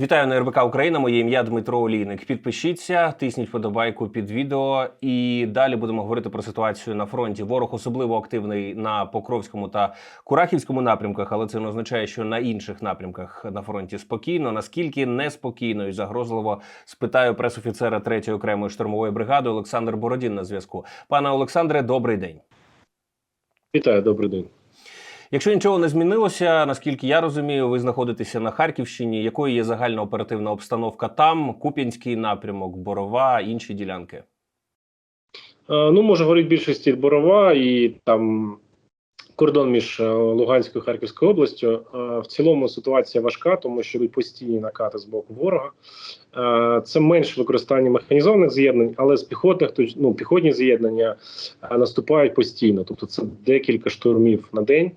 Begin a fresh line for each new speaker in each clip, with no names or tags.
Вітаю на РБК Україна. Моє ім'я Дмитро Олійник. Підпишіться, тисніть вподобайку під відео. І далі будемо говорити про ситуацію на фронті. Ворог особливо активний на Покровському та Курахівському напрямках, але це не означає, що на інших напрямках на фронті спокійно. Наскільки неспокійно і загрозливо спитаю пресофіцера 3-ї окремої штурмової бригади Олександр Бородін на зв'язку. Пане Олександре, добрий день.
Вітаю, добрий день.
Якщо нічого не змінилося, наскільки я розумію, ви знаходитеся на Харківщині. Якою є загальна оперативна обстановка там? Куп'янський напрямок, Борова, інші ділянки?
Е, Ну, може говорити більшості Борова і там кордон між е, Луганською і Харківською областю. Е, В цілому ситуація важка, тому що йдуть постійні накати з боку ворога. Це менше використання механізованих з'єднань, але з піхотних ну, піхотні з'єднання наступають постійно. Тобто це декілька штурмів на день.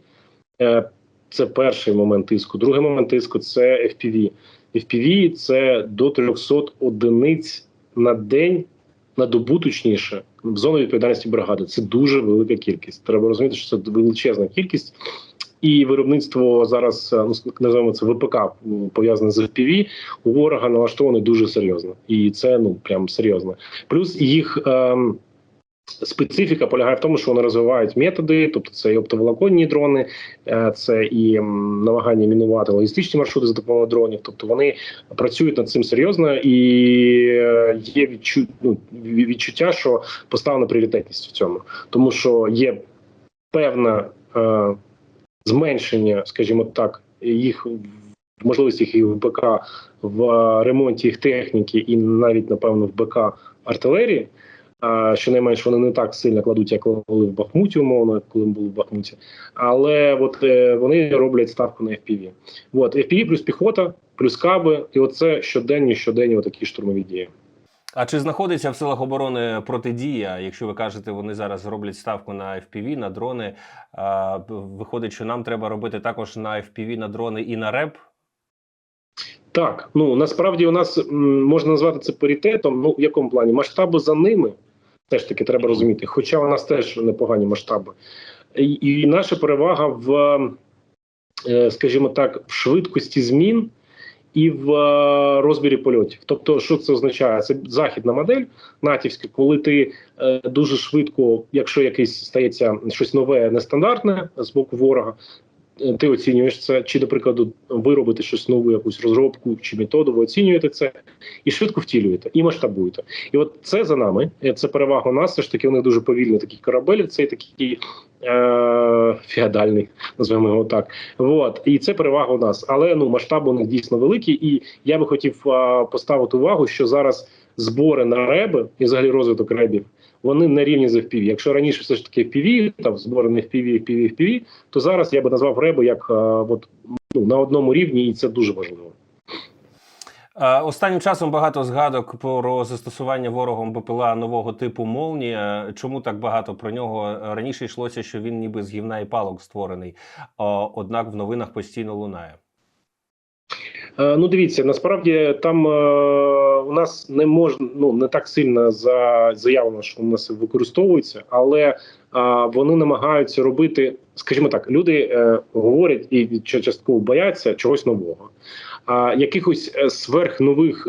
Е, Це перший момент тиску. Другий момент тиску це FPV. FPV – це до 300 одиниць на день на добу, точніше, в зону відповідальності бригади. Це дуже велика кількість. Треба розуміти, що це величезна кількість. І виробництво зараз, е, ну називаємо це ВПК, пов'язане з FPV, у ворога налаштоване дуже серйозно, і це ну прям серйозно. Плюс їх ем, специфіка полягає в тому, що вони розвивають методи, тобто це і оптоволоконні дрони, е, це і намагання мінувати логістичні маршрути за допомогою дронів. Тобто вони працюють над цим серйозно і е, є відчу, ну, відчуття, що поставлена пріоритетність в цьому, тому що є певне е, зменшення, скажімо так, їх можливості їх в БК в ремонті їх техніки і навіть напевно в БК артилерії. Щонайменш вони не так сильно кладуть, як коли в Бахмуті, умовно, коли ми були в Бахмуті. Але от е, вони роблять ставку на FPV. От FPV плюс піхота, плюс каби, і оце щоденні, щоденні отакі штурмові дії.
А чи знаходиться в силах оборони протидія? Якщо ви кажете, вони зараз роблять ставку на FPV, на дрони. А, виходить, що нам треба робити також на FPV, на дрони і на РЕП.
Так, ну насправді у нас м, можна назвати це паритетом. Ну в якому плані масштаби за ними теж таки треба розуміти. Хоча у нас теж непогані масштаби, і, і наша перевага в, е, скажімо так, в швидкості змін і в е, розмірі польотів. Тобто, що це означає? Це західна модель натівська, коли ти е, дуже швидко, якщо якесь стається щось нове, нестандартне з боку ворога. Е, Ти оцінюєш це, чи, до прикладу, виробити щось нову, якусь розробку чи методу, ви оцінюєте це і швидко втілюєте, і масштабуєте. І от це за нами. е, Це перевага у нас. Все ж таки, вони дуже повільні такі корабель, цей такий е- феодальний, називаємо його так. От і це перевага у нас. Але ну масштаб у них дійсно великий. І я би хотів е- поставити увагу, що зараз збори на реби і взагалі розвиток ребів. Вони на рівні з FPV. Якщо раніше все ж таки FPV, там збори не FPV, FPV, FPV, то зараз я би назвав реби як е, от, ну, на одному рівні, і це дуже важливо.
Останнім часом багато згадок про застосування ворогом БПЛА нового типу Молнія. Чому так багато про нього раніше йшлося, що він ніби з гівна і палок створений, однак в новинах постійно лунає.
Е, Ну, дивіться, насправді там е, у нас не можна ну не так сильно за заявлено, що у нас використовується, але е, вони намагаються робити, скажімо так, люди говорять і частково бояться чогось нового. А якихось сверхнових,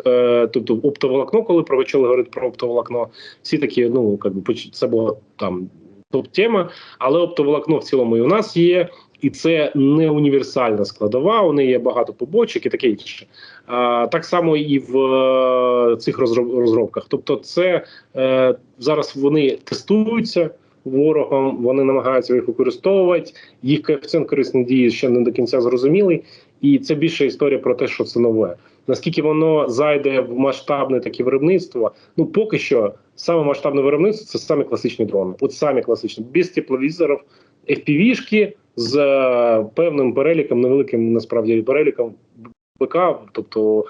тобто оптоволокно, коли почали говорити про оптоволокно, всі такі, ну як би це була там топ-тема, але оптоволокно в цілому і у нас є. І це не універсальна складова. У неї є багато побочок і таке інше. А, так само і в е, цих розроб- розробках. Тобто, це е, зараз вони тестуються ворогом, вони намагаються їх використовувати. Їх коефіцієнт корисної дії ще не до кінця зрозумілий, і це більше історія про те, що це нове. Наскільки воно зайде в масштабне таке виробництво? Ну поки що саме масштабне виробництво це саме класичні дрони. От самі класичні без тепловізорів, FPV-шки з е, певним переліком, невеликим насправді переліком БК, тобто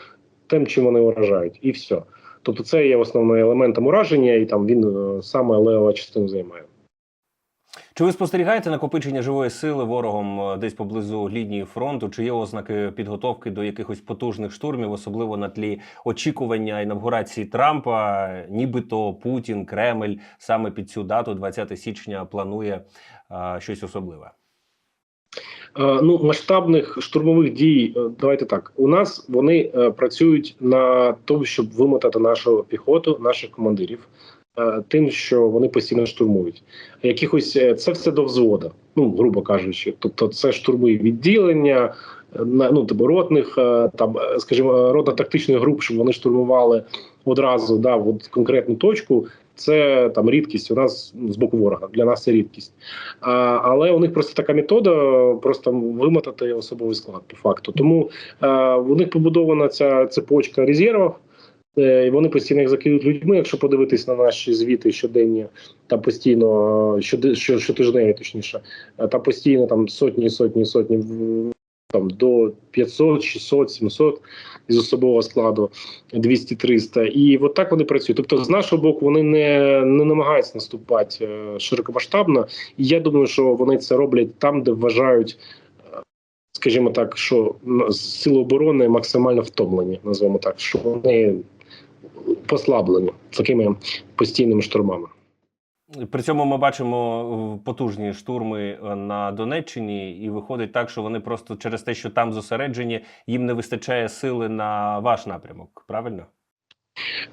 тим, чим вони вражають, і все. Тобто, це є основним елементом ураження, і там він е, саме левова частину займає.
Чи ви спостерігаєте накопичення живої сили ворогом е, десь поблизу лінії фронту? Чи є ознаки підготовки до якихось потужних штурмів, особливо на тлі очікування інавгурації Трампа? Нібито Путін, Кремль саме під цю дату, 20 січня, планує а, щось особливе?
Е, Ну, масштабних штурмових дій, е, давайте так. У нас вони е, працюють на тому, щоб вимотати нашу піхоту, наших командирів, тим, що вони постійно штурмують. Якихось це все до взвода, ну грубо кажучи. Тобто, це штурми відділення, ну типу ротних, там, скажімо, ротно-тактичних груп, щоб вони штурмували одразу, да, от конкретну точку. Це там рідкість у нас ну, з боку ворога. Для нас це рідкість. А, але у них просто така метода просто вимотати особовий склад по факту. Тому а, у них побудована ця цепочка резервів. е, І вони постійно їх закидують людьми. Якщо подивитись на наші звіти щоденні, там постійно що, щотижневі, точніше, е, там постійно там сотні, сотні, сотні там до 500, 600, 700 із особового складу 200-300. І от так вони працюють. Тобто, з нашого боку, вони не, не намагаються наступати е, широкомасштабно. І я думаю, що вони це роблять там, де вважають, е, скажімо так, що сили оборони максимально втомлені, назвемо так, що вони послаблені такими постійними штурмами.
При цьому ми бачимо е, потужні штурми е, на Донеччині, і виходить так, що вони просто через те, що там зосереджені, їм не вистачає сили на ваш напрямок. Правильно?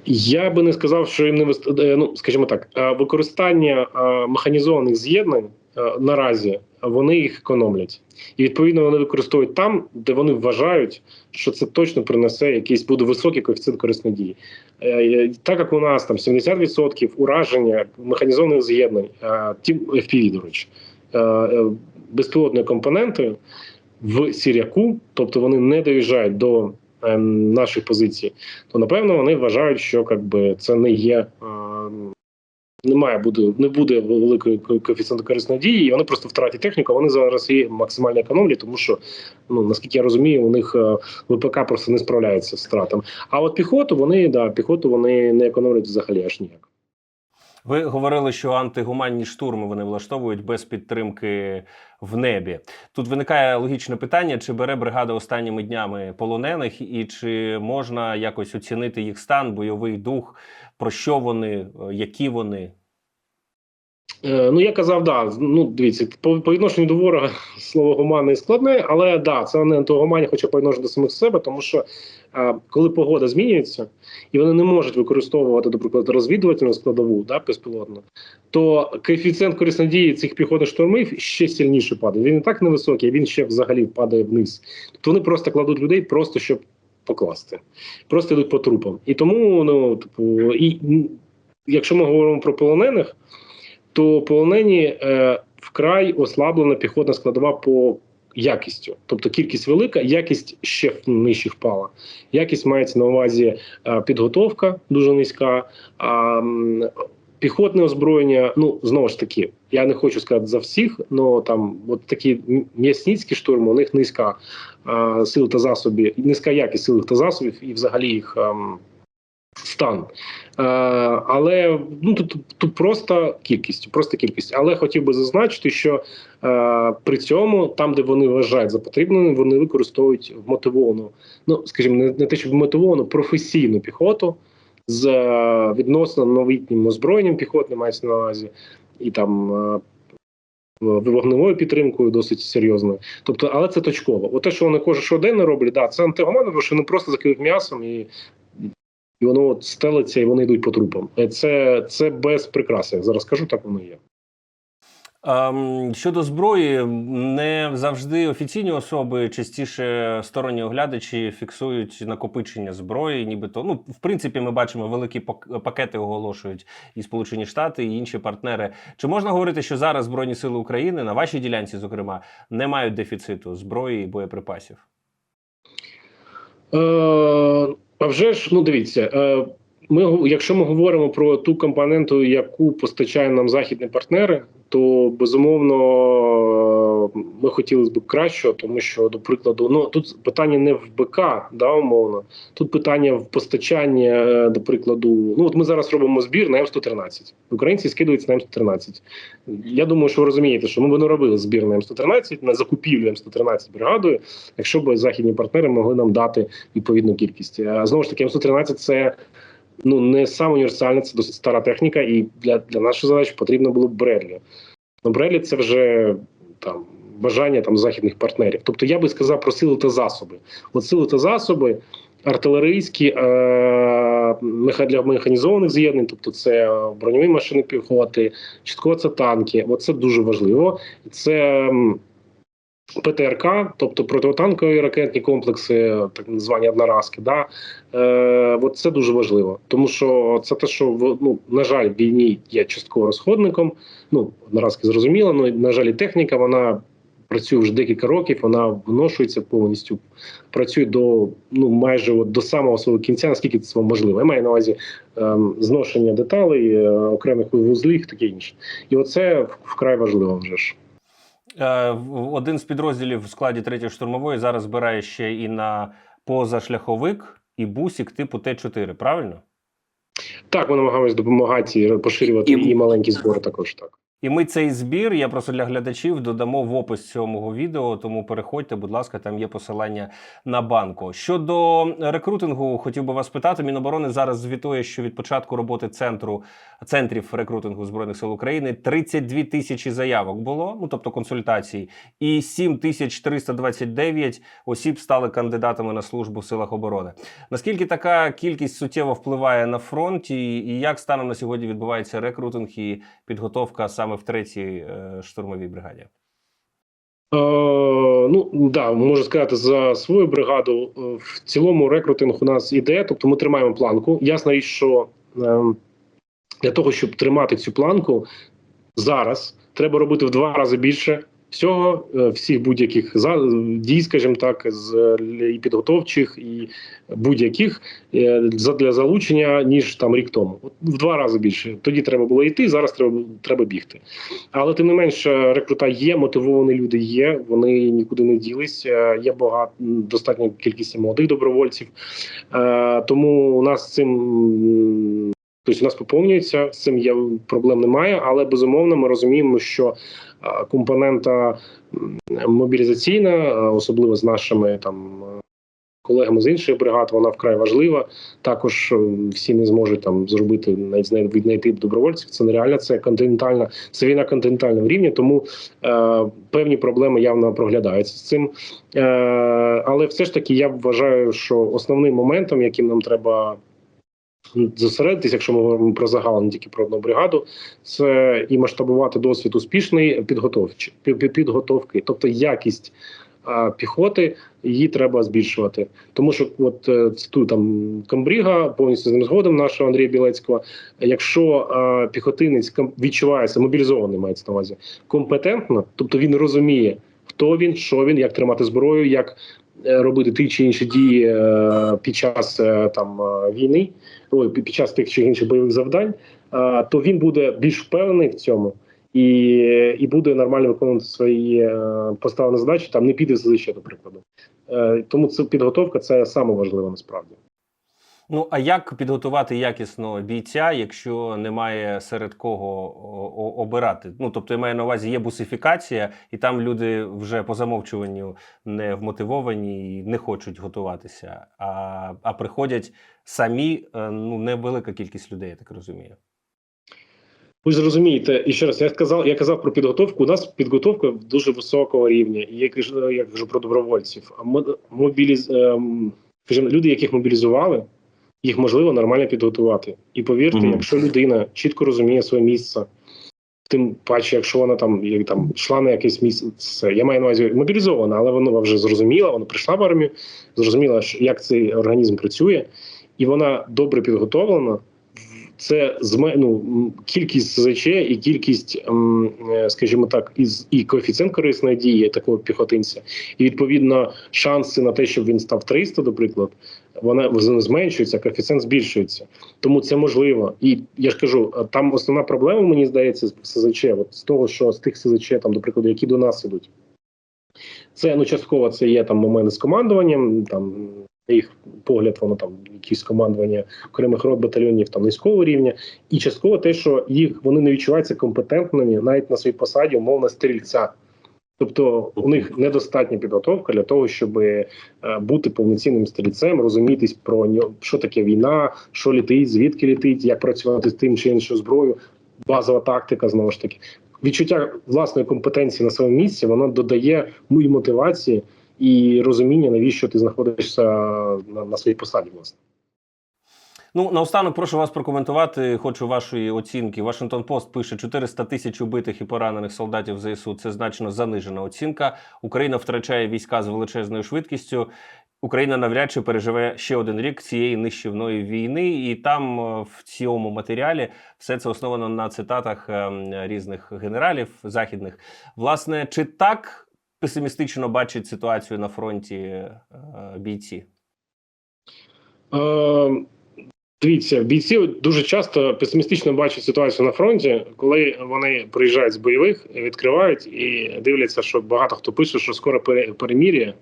Я би не сказав, що їм не вист... е, ну, скажімо так, використання механізованих з'єднань наразі вони їх економлять, і відповідно вони використовують там, де вони вважають, що це точно принесе якийсь буде високий коефіцієнт корисної дії. Е, е, Так як у нас там 70% ураження механізованих з'єднань, е, ті FPV, до речі, е, безпілотної компоненти в Сіряку, тобто вони не доїжджають до е, наших позицій, то напевно вони вважають, що якби це не є. Е, Не має буде, не буде великої ко- коефіцієнту корисної дії, і вони просто втратять техніку. Вони зараз її максимально економлять, тому що ну наскільки я розумію, у них е, ВПК просто не справляється з втратами. А от піхоту вони да піхоту вони не економлять взагалі аж ніяк.
Ви говорили, що антигуманні штурми вони влаштовують без підтримки в небі. Тут виникає логічне питання: чи бере бригада останніми днями полонених, і чи можна якось оцінити їх стан, бойовий дух, про що вони, е, які вони?
Е, ну я казав, да. Ну дивіться, по, по відношенню до ворога слово гуманне і складне, але да, це не антигуманні, хоча по відношенню до самих себе, тому що е, коли погода змінюється і вони не можуть використовувати, наприклад, розвідувальну складову, да, безпілотну, то коефіцієнт дії цих піхотних штурмів ще сильніше падає. Він і так невисокий, а він ще взагалі падає вниз. Тобто вони просто кладуть людей, просто щоб покласти, просто йдуть по трупам. І тому, ну типу, і якщо ми говоримо про полонених то полонені е, вкрай ослаблена піхотна складова по якістю. Тобто кількість велика, якість ще нижче впала. Якість мається на увазі е, підготовка дуже низька. А, Піхотне озброєння, ну знову ж таки, я не хочу сказати за всіх, але там от такі м'ясницькі штурми, у них низька е, сил та засобів, низька якість сил та засобів і взагалі їх ем, стан. Е, але ну тут, тут просто кількість, просто кількість. Але хотів би зазначити, що е, при цьому, там, де вони вважають за потрібним, вони використовують вмотивовану, ну скажімо, не, не те, щоб вмотивовану, професійну піхоту з е, відносно новітнім озброєнням піхотним мається на увазі, і там. Е, Вогневою підтримкою досить серйозною, тобто, але це точково. От те, що вони кожен щоденно роблять, да, це антигуманно, тому що вони просто закидують м'ясом і і воно от стелиться, і вони йдуть по трупам. Е, Це, це без прикраси. Я зараз кажу, так воно є.
Щодо зброї, не завжди офіційні особи, частіше сторонні оглядачі фіксують накопичення зброї, нібито. Ну, в принципі, ми бачимо великі пакети оголошують і Сполучені Штати, і інші партнери. Чи можна говорити, що зараз Збройні Сили України на вашій ділянці, зокрема, не мають дефіциту зброї і боєприпасів?
Е, а вже ж, ну дивіться, е, ми, якщо ми говоримо про ту компоненту, яку постачають нам західні партнери, то безумовно ми хотіли б кращого, тому що, до прикладу, ну тут питання не в БК, да, умовно, тут питання в постачанні, е, до прикладу, ну от ми зараз робимо збір на М113. Українці скидуються на М113. Я думаю, що ви розумієте, що ми б не робили збір на М113, на закупівлю М113 бригадою, якщо б західні партнери могли нам дати відповідну кількість. А знову ж таки, М113 це ну не саме універсальне, це досить стара техніка, і для, для нашої задачі потрібно було б Бредлі. Ну, Бредлі це вже там бажання там західних партнерів. Тобто я би сказав про сили та засоби. От сили та засоби. Артилерійські е, для механізованих з'єднань, тобто це броньові машини піхоти, частково це танки. Оце дуже важливо. Це ПТРК, тобто протитанкові ракетні комплекси, так звані одноразки. Да? Е, от це дуже важливо, тому що це те, що в- ну, на жаль, в війні є частково розходником. Ну, одноразки зрозуміло, але на жаль, і техніка вона працює вже декілька років, вона вношується повністю, працює до ну майже от, до самого свого кінця, наскільки це можливо. Я маю на увазі ем, зношення деталей, е, окремих вузлів, таке інше. І оце вкрай важливо вже ж.
Е, в- Один з підрозділів в складі третьої штурмової зараз збирає ще і на позашляховик, і бусік типу Т4, правильно?
Так, ми намагаємось допомагати і поширювати
І-
і, маленькі збори також так.
І ми цей збір, я просто для глядачів додамо в опис цього відео. Тому переходьте, будь ласка, там є посилання на банку. Щодо рекрутингу, хотів би вас питати. Міноборони зараз звітує, що від початку роботи центру центрів рекрутингу збройних сил України 32 тисячі заявок було, ну тобто консультацій, і 7329 осіб стали кандидатами на службу в силах оборони. Наскільки така кількість суттєво впливає на фронт, і, і як станом на сьогодні відбувається рекрутинг і підготовка саме в третій е, штурмовій бригаді?
Е, ну да, можу сказати за свою бригаду. Е, В цілому рекрутинг у нас іде, тобто ми тримаємо планку. Ясна річ, що для того, щоб тримати цю планку зараз, треба робити в два рази більше всього, е, всіх будь-яких дій, скажімо так, з е, і підготовчих, і будь-яких е, для залучення, ніж там рік тому. В два рази більше. Тоді треба було йти, зараз треба, треба бігти. Але тим не менш, рекрута є, мотивовані люди є. Вони нікуди не ділись. Є багато достатня кількість молодих добровольців. Тому у нас цим. Тобто у нас поповнюється, з цим є проблем немає, але безумовно ми розуміємо, що компонента мобілізаційна, особливо з нашими там колегами з інших бригад, вона вкрай важлива. Також е, всі не зможуть там зробити навіть знай- віднайти добровольців. Це нереально, це континентальна, це війна континентального рівня, тому е, певні проблеми явно проглядаються з цим. Е, але все ж таки я вважаю, що основним моментом, яким нам треба зосередитись, якщо ми говоримо про загал, не тільки про одну бригаду, це і масштабувати досвід успішної підготовчі пі- пі- підготовки, тобто якість а, піхоти, її треба збільшувати. Тому що, от е, цитую там комбріга, повністю з ним згодом нашого Андрія Білецького. Якщо а, піхотинець відчувається мобілізований, мається на увазі компетентно, тобто він розуміє, хто він, що він, як тримати зброю, як е, робити ті чи інші дії е, під час е, там е, війни, ой, під час тих чи інших бойових завдань, е, то він буде більш впевнений в цьому. І, і буде нормально виконувати свої е, поставлені задачі, там не піде за СЗЧ, до прикладу. Е, тому це підготовка це саме важливе насправді.
Ну а як підготувати якісно бійця, якщо немає серед кого обирати? Ну тобто, я маю на увазі, є бусифікація, і там люди вже по замовчуванню не вмотивовані і не хочуть готуватися, а, а приходять самі е, ну невелика кількість людей, я так розумію.
Ви ж розумієте, і ще раз я сказав, я казав про підготовку. У нас підготовка дуже високого рівня. І я кажу, я кажу про добровольців. А мо- мобіліз, ем, люди, яких мобілізували, їх можливо нормально підготувати. І повірте,
Мгм.
якщо людина чітко розуміє своє місце, тим паче, якщо вона там як там йшла на якесь місце, я маю на увазі мобілізована, але вона вже зрозуміла, вона прийшла в армію, зрозуміла, як цей організм працює, і вона добре підготовлена. Це ну, кількість ЗЧ і кількість, ем, е, скажімо так, із і коефіцієнт корисної дії такого піхотинця, і відповідно шанси на те, щоб він став 300, до прикладу, вона зменшується, коефіцієнт збільшується. Тому це можливо. І я ж кажу, там основна проблема, мені здається, з СЗЧ, от з того, що з тих СЗЧ, там, до прикладу, які до нас ідуть. Це ну частково це є там моменти з командуванням, там їх погляд, воно там якісь командування окремих рот батальйонів там низького рівня, і частково те, що їх вони не відчуваються компетентними навіть на своїй посаді, умовно стрільця. Тобто у них недостатня підготовка для того, щоб е, бути повноцінним стрільцем, розумітись про нього, що таке війна, що літить, звідки літить, як працювати з тим чи іншою зброєю, базова тактика знову ж таки. відчуття власної компетенції на своєму місці, воно додає ну, і мотивації і розуміння, навіщо ти знаходишся на, на своїй посаді. Власне.
Ну, наостанок прошу вас прокоментувати. Хочу вашої оцінки. Вашингтон Пост пише 400 тисяч убитих і поранених солдатів ЗСУ. Це значно занижена оцінка. Україна втрачає війська з величезною швидкістю. Україна навряд чи переживе ще один рік цієї нищівної війни, і там е, в цьому матеріалі все це основано на цитатах ем, різних генералів західних. Власне, чи так песимістично бачать ситуацію на фронті е, бійці?
Е, дивіться, бійці дуже часто песимістично бачать ситуацію на фронті, коли вони приїжджають з бойових, відкривають і дивляться, що багато хто пише, що скоро пере- перемір'я.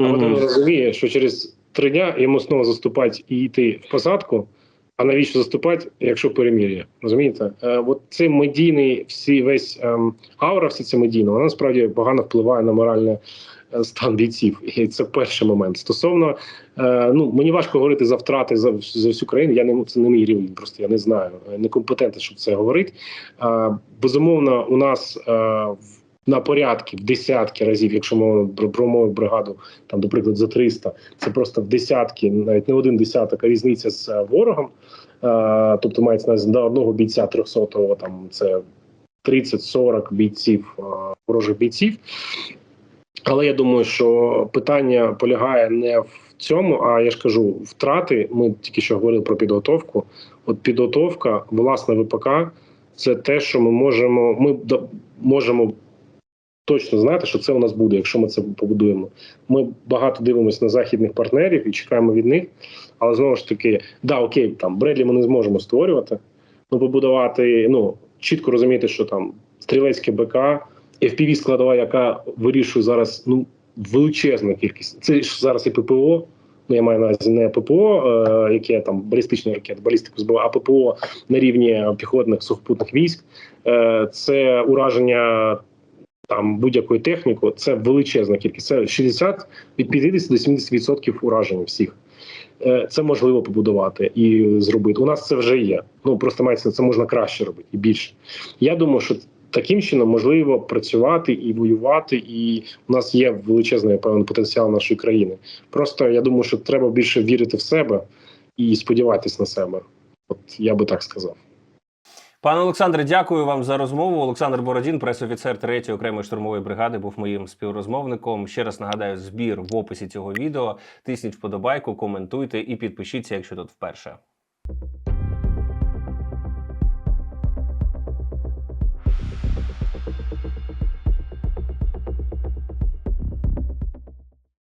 А от він розуміє, що через три дня йому знову заступати і йти в посадку. А навіщо заступати, якщо перемір'я? Розумієте? Е, от цей медійний всі весь ем, аура, всі це медійно, вона насправді погано впливає на моральний е, стан бійців. І це перший момент. Стосовно е, ну мені важко говорити за втрати за, за всю країну. Я не це не мій рівень, просто я не знаю. е, Некомпетентний, щоб це говорити. Е, безумовно, у нас е, в- на порядки в десятки разів, якщо мова про, мою бригаду, там, до прикладу, за 300, це просто в десятки, навіть не один десяток, а різниця з е, ворогом. Е, тобто мається на до одного бійця 300-го, там це 30-40 бійців, е, ворожих бійців. Але я думаю, що питання полягає не в цьому, а я ж кажу, втрати. Ми тільки що говорили про підготовку. От підготовка, власне, ВПК це те, що ми можемо. Ми можемо точно знати, що це у нас буде, якщо ми це побудуємо. Ми багато дивимося на західних партнерів і чекаємо від них. Але знову ж таки, да, окей, там Бредлі ми не зможемо створювати. Ну, побудувати, ну чітко розуміти, що там стрілецьке БК, FPV складова, яка вирішує зараз ну величезну кількість. Це ж зараз і ППО. Ну, я маю на увазі не ППО, е, яке там балістичні ракети, балістику збиває, а ППО на рівні піхотних сухопутних військ. Е, це ураження там будь-якої техніки. Це величезна кількість. Це 60 від 50 до 70% уражень всіх. Е, Це можливо побудувати і зробити. У нас це вже є. Ну просто мається це можна краще робити і більше. Я думаю, що таким чином можливо працювати і воювати, і у нас є величезний певний потенціал нашої країни. Просто я думаю, що треба більше вірити в себе і сподіватись на себе. От я би так сказав.
Пане Олександре, дякую вам за розмову. Олександр Бородін, пресофіцер 3-ї окремої штурмової бригади, був моїм співрозмовником. Ще раз нагадаю, збір в описі цього відео. Тисніть вподобайку, коментуйте і підпишіться, якщо тут вперше.